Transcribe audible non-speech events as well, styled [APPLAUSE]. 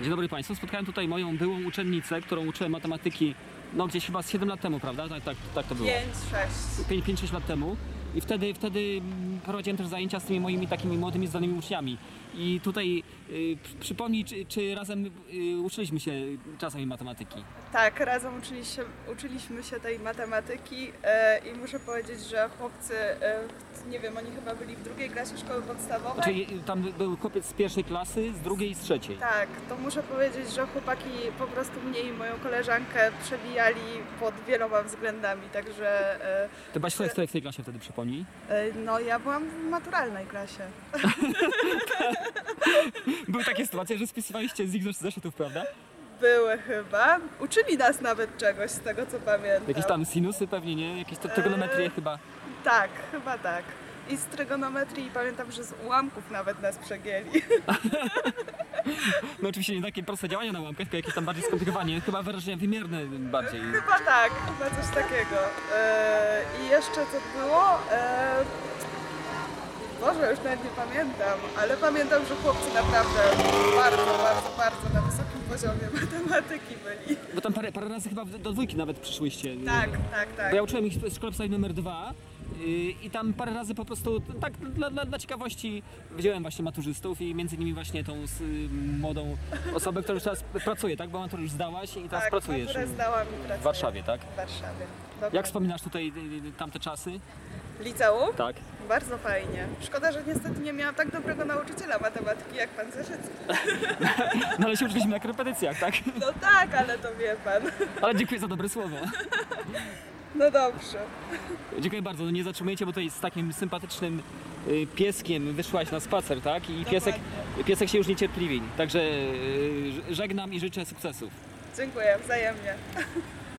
Dzień dobry Państwu. Spotkałem tutaj moją byłą uczennicę, którą uczyłem matematyki no gdzieś chyba z 7 lat temu, prawda? Tak, tak, tak to było. 5, 6. 5-6 lat temu. I wtedy, wtedy mm, prowadziłem też zajęcia z tymi moimi takimi młodymi, zdolnymi uczniami. I tutaj y, przy- przypomnij, czy, czy razem y, uczyliśmy się czasami matematyki. Tak, razem uczyliśmy, uczyliśmy się tej matematyki e, i muszę powiedzieć, że chłopcy, e, nie wiem, oni chyba byli w drugiej klasie szkoły podstawowej. Znaczy, y, tam był chłopiec z pierwszej klasy, z drugiej i z trzeciej. Tak, to muszę powiedzieć, że chłopaki po prostu mnie i moją koleżankę przebijali pod wieloma względami, także e, Ty byłaś w tej klasie wtedy, przypomnij? E, no ja byłam w maturalnej klasie. [LAUGHS] Były takie sytuacje, że spisywaliście z ich zeszytów, prawda? Były chyba. Uczyli nas nawet czegoś z tego co pamiętam. Jakieś tam sinusy pewnie, nie? Jakieś te- trigonometrie chyba. Tak, chyba tak. I z trygonometrii pamiętam, że z ułamków nawet nas przegięli. [LAUGHS] [LAUGHS] No oczywiście nie takie proste działania na łamkach, tylko jakieś tam bardziej skomplikowanie, chyba wyrażenia wymierne bardziej. Chyba tak, chyba coś takiego. E, I jeszcze co było? E, Boże, już nawet nie pamiętam, ale pamiętam, że chłopcy naprawdę bardzo, bardzo, bardzo na wysokim poziomie [LAUGHS] matematyki byli. Bo tam parę, parę razy chyba do dwójki nawet przyszłyście. Tak, tak, tak. Bo ja uczyłem ich w szkole podstawowej numer dwa i tam parę razy po prostu tak dla, dla, dla ciekawości wziąłem właśnie maturzystów i między innymi właśnie tą s- młodą osobę, która już teraz pracuje, tak? Bo maturę już zdałaś i teraz tak, pracujesz maturę zdałam i pracuję. w Warszawie, tak? W Warszawie. Dokładnie. Jak wspominasz tutaj yy, tamte czasy? Liceum? Tak. Bardzo fajnie. Szkoda, że niestety nie miałam tak dobrego nauczyciela matematyki jak pan Zeszycki. [LAUGHS] No ale się uczyliśmy na korepetycjach, tak? No tak, ale to wie pan. Ale dziękuję za dobre słowo. [LAUGHS] No dobrze. Dziękuję bardzo. No nie zatrzymujecie, bo tutaj z takim sympatycznym y, pieskiem wyszłaś na spacer, tak? I piesek, piesek się już niecierpliwi. Także y, żegnam i życzę sukcesów. Dziękuję, wzajemnie.